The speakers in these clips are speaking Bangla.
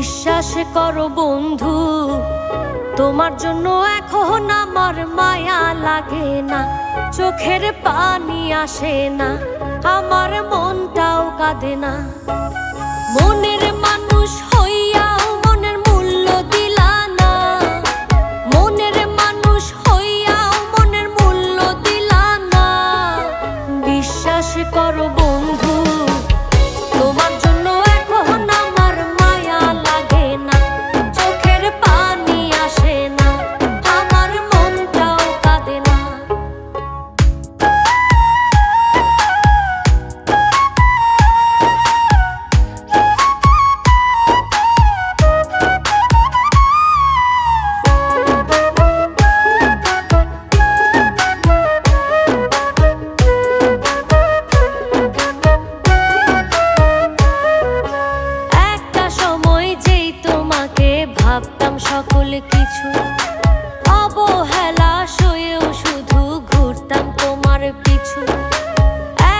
বিশ্বাস করো বন্ধু, তোমার জন্য এখন আমার মায়া লাগে না, চোখের পানি আসে না, আমার মনটাও কাঁদে না। মনের মানুষ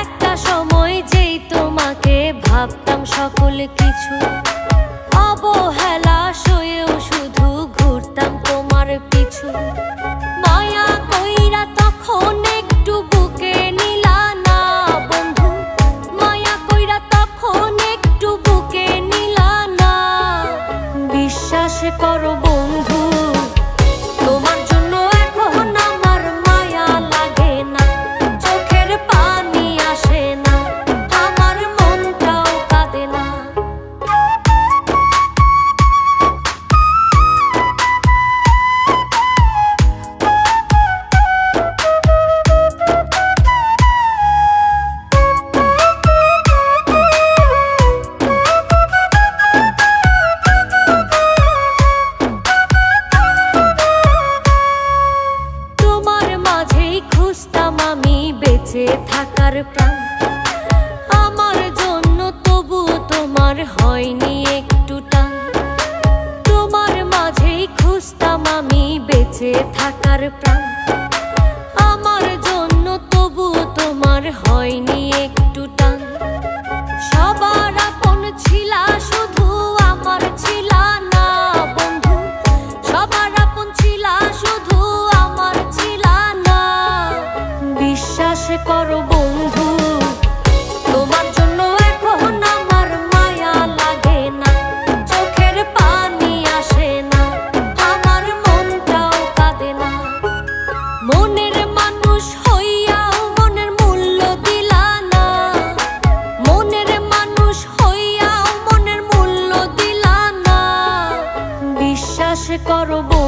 একটা সময় যেই তোমাকে ভাবতাম সকল কিছু। অবহেলা সয়েও শুধু ঘুরতাম তোমার পিছু। মায়া কইরা তখন একটু বেঁচে থাকার প্রাণ, আমার জন্য তবু তোমার হয়নি একটু টান। তোমার মাঝেই খুঁজতাম আমি বেঁচে থাকার প্রাণ, আমার জন্য তবু তোমার হয়নি একটু হইয়াও